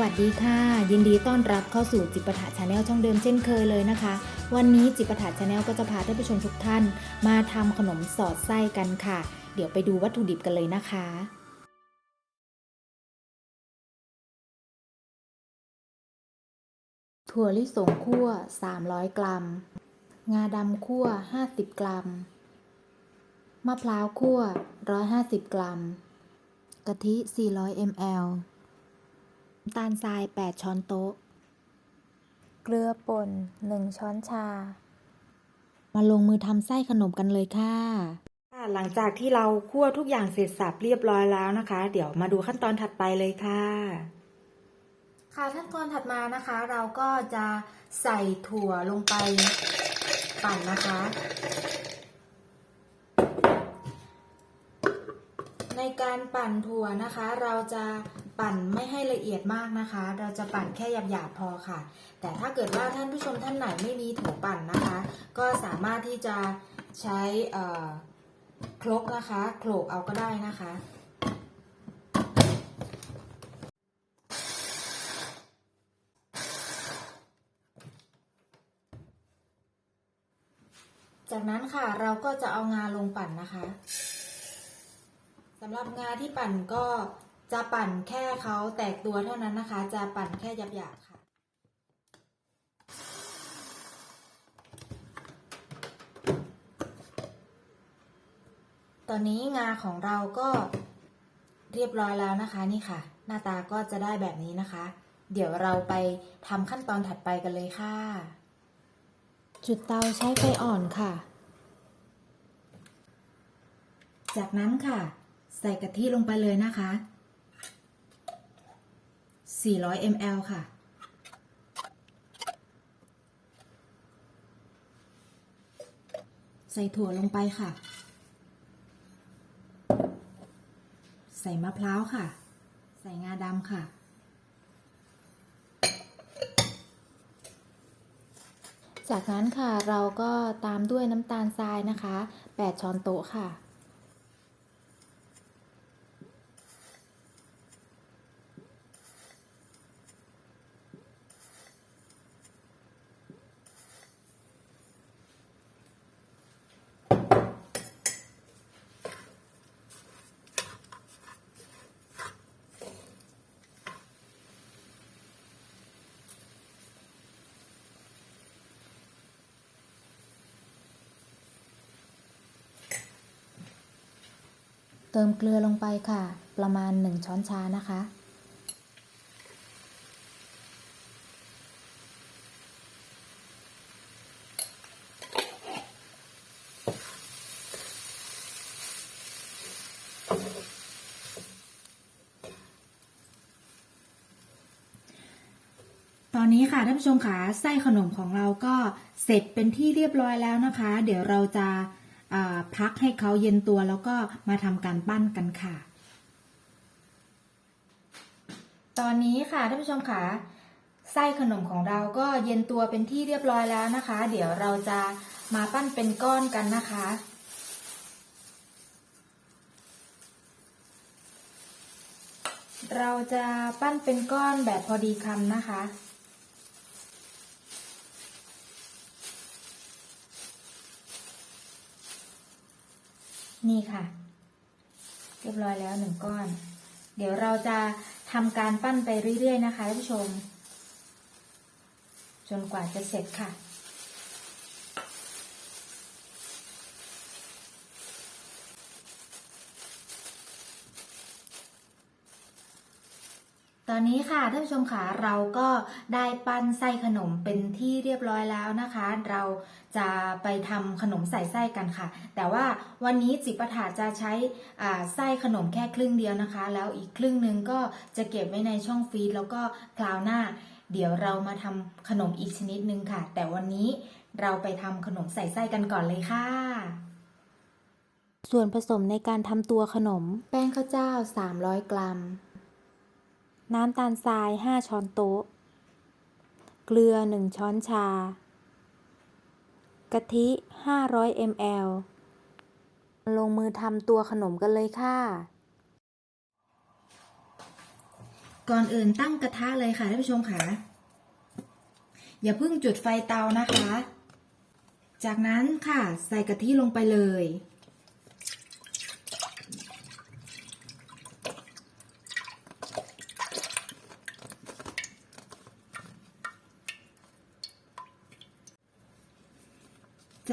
วัสดีค่ะ ยินดีต้อนรับเข้าสู่จิปถะชาแนลช่องเดิมเช่นเคยเลยนะคะ วันนี้จิปถะชาแนลก็จะพาท่านผู้ชมทุกท่าน มาทำขนมสอดไส้กันค่ะ เดี๋ยวไปดูวัตถุดิบกันเลยนะคะถั่วลิสงคั่ว 300 กรัม งาดำคั่ว 50 กรัม มะพร้าวคั่ว 150 กรัม กะทิ 400 ml ตาลทราย 8 ช้อนโต๊ะ เกลือป่น 1 ช้อนชา มาลงมือทำไส้ขนมกันเลยค่ะ หลังจากที่เราคั่วทุกอย่างเสร็จสับเรียบร้อยแล้วนะคะ เดี๋ยวมาดูขั้นตอนถัดไปเลยค่ะ ค่ะขั้นตอนถัดมานะคะ เราก็จะใส่ถั่วลงไปปั่นนะคะ ในการปั่นถั่วนะคะ เราจะ ปั่นไม่ให้ละเอียดมากนะคะ เราจะปั่นแค่หยาบๆพอค่ะ แต่ถ้าเกิดว่าท่านผู้ชมท่านไหนไม่มีถั่วปั่นนะคะ ก็สามารถที่จะใช้เอ่อครกนะคะโขลกเอาก็ได้นะคะจากนั้นค่ะเราก็จะเอางาลงปั่นนะคะสำหรับงาที่ปั่นก็ จะปั่นแค่เขาแตกตัวเท่านั้นนะคะ จะปั่นแค่หยาบๆค่ะ ตอนนี้งาของเราก็เรียบร้อยแล้วนะคะนี่ค่ะ หน้าตาก็จะได้แบบนี้นะคะ เดี๋ยวเราไปทำขั้นตอนถัดไปกันเลยค่ะ จุดเตาใช้ไฟอ่อนค่ะ จากนั้นค่ะ ใส่กะทิลงไปเลยนะคะ 400 ml ค่ะ ใส่ถั่วลงไปค่ะ ใส่มะพร้าวค่ะ ใส่งาดำค่ะ จากนั้นค่ะเราก็ตามด้วยน้ำตาลทรายนะคะ 8 ช้อนโต๊ะค่ะ ติมเกลือลงไปค่ะ ประมาณ 1 ช้อนชานะคะ ตอนนี้ค่ะท่านผู้ชมค่ะไส้ขนมของเราก็เสร็จเป็นที่เรียบร้อยแล้วนะคะ เดี๋ยวเราจะ พักให้เขาเย็นตัวแล้วก็มาทำการปั้นกันค่ะ ตอนนี้ค่ะท่านผู้ชมค่ะไส้ขนมของเราก็เย็นตัวเป็นที่เรียบร้อยแล้วนะคะ เดี๋ยวเราจะมาปั้นเป็นก้อนกันนะคะ เราจะปั้นเป็นก้อนแบบพอดีคำนะคะ นี่ค่ะ เรียบร้อยแล้วหนึ่งก้อน เดี๋ยวเราจะทำการปั้นไปเรื่อยๆนะคะท่านผู้ชม จนกว่าจะเสร็จค่ะ ตอนนี้ค่ะท่านผู้ชมค่ะเราก็ได้ปั้นไส้ขนมเป็นที่เรียบร้อยแล้วนะคะ เราจะไปทำขนมใส่ไส้กันค่ะ แต่ว่าวันนี้จิปาถาจะใช้อ่าไส้ขนมแค่ครึ่งเดียวนะคะ แล้วอีกครึ่งหนึ่งก็จะเก็บไว้ในช่องฟรีซแล้วก็คราวหน้า เดี๋ยวเรามาทำขนมอีกชนิดหนึ่งค่ะ แต่วันนี้เราไปทำขนมใส่ไส้กันก่อนเลยค่ะส่วนผสมในการทำตัวขนม แป้งข้าวเจ้า 300 กรัม น้ำตาลทราย 5 ช้อนโต๊ะ เกลือ 1 ช้อนชา กะทิ 500 ml ลงมือทำตัวขนมกันเลยค่ะ ก่อนอื่นตั้งกระทะเลยค่ะท่านผู้ชมค่ะ อย่าเพิ่งจุดไฟเตานะคะ จากนั้นค่ะใส่กะทิลงไปเลย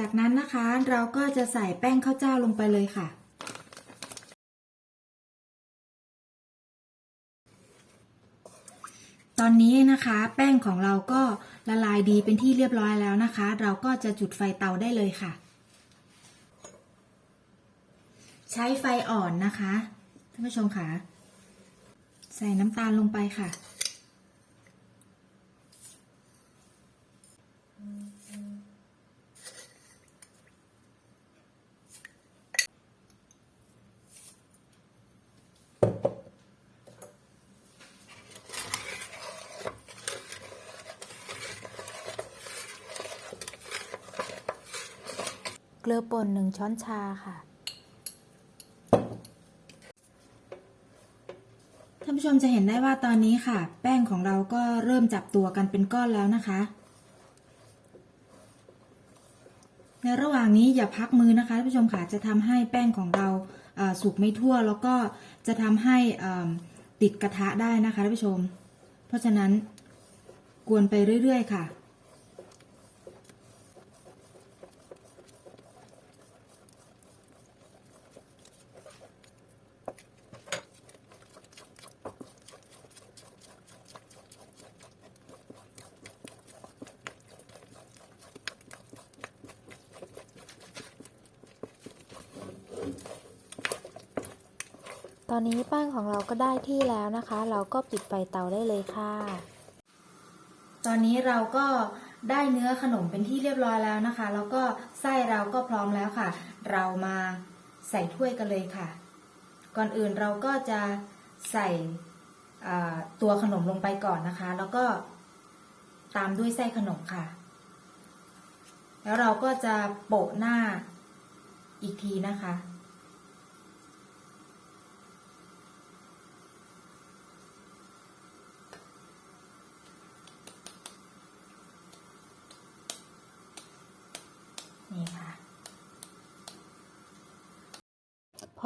จากนั้นนะคะเราก็จะใส่แป้งข้าวเจ้าลงไปเลยค่ะ ตอนนี้นะคะแป้งของเราก็ละลายดีเป็นที่เรียบร้อยแล้วนะคะ เราก็จะจุดไฟเตาได้เลยค่ะ ใช้ไฟอ่อนนะคะท่านผู้ชมค่ะ ใส่น้ำตาลลงไปค่ะ เกลือป่นหนึ่งช้อนชาค่ะ ท่านผู้ชมจะเห็นได้ว่าตอนนี้ค่ะ แป้งของเราก็เริ่มจับตัวกันเป็นก้อนแล้วนะคะ ในระหว่างนี้อย่าพักมือนะคะท่านผู้ชมค่ะจะทำให้แป้งของเราสุกไม่ทั่ว แล้วก็จะทำให้ติดกระทะได้นะคะท่านผู้ชม เพราะฉะนั้นกวนไปเรื่อย ๆ ค่ะ อนนี้แป้งของเราก็ได้ที่แล้วนะคะ เราก็ปิดไฟเตาได้เลยค่ะ ตอนนี้เราก็ได้เนื้อขนมเป็นที่เรียบร้อยแล้วนะคะ แล้วก็ไส้เราก็พร้อมแล้วค่ะ เรามาใส่ถ้วยกันเลยค่ะ ก่อนอื่นเราก็จะใส่ตัวขนมลงไปก่อนนะคะ แล้วก็ตามด้วยไส้ขนมค่ะ แล้วเราก็จะโปะหน้าอีกทีนะคะ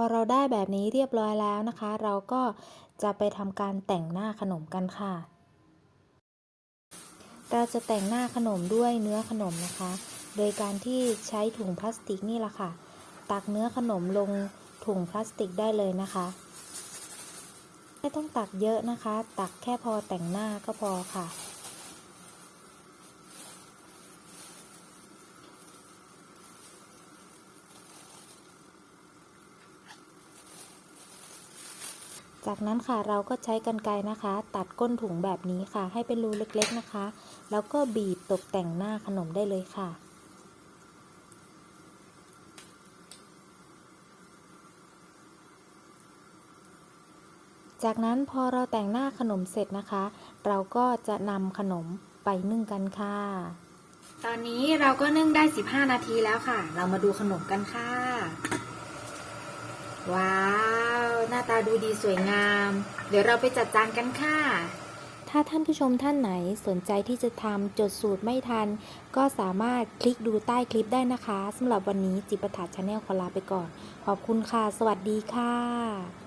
อเราได้แบบนี้เรียบร้อยแล้วนะคะ เราก็จะไปทำการแต่งหน้าขนมกันค่ะ เราจะแต่งหน้าขนมด้วยเนื้อขนมนะคะ โดยการที่ใช้ถุงพลาสติกนี่แหละค่ะ ตักเนื้อขนมลงถุงพลาสติกได้เลยนะคะไม่ต้องตักเยอะนะคะ ตักแค่พอแต่งหน้าก็พอค่ะ จากนั้นค่ะเราก็ใช้กรรไกรนะคะ ตัดก้นถุงแบบนี้ค่ะ ให้เป็นรูเล็กๆนะคะ แล้วก็บีบตกแต่งหน้าขนมได้เลยค่ะจากนั้นพอเราแต่งหน้าขนมเสร็จนะคะ เราก็จะนำขนมไปนึ่งกันค่ะ ตอนนี้เราก็นึ่งได้ 15 นาทีแล้วค่ะ เรามาดูขนมกันค่ะ ว้าว หน้าตาดูดีสวยงาม เดี๋ยวเราไปจัดจานกันค่ะ ถ้าท่านผู้ชมท่านไหนสนใจที่จะทำจดสูตรไม่ทัน ก็สามารถคลิกดูใต้คลิปได้นะคะสำหรับวันนี้จิปถาชาแนลขอลาไปก่อน ขอบคุณค่ะ สวัสดีค่ะ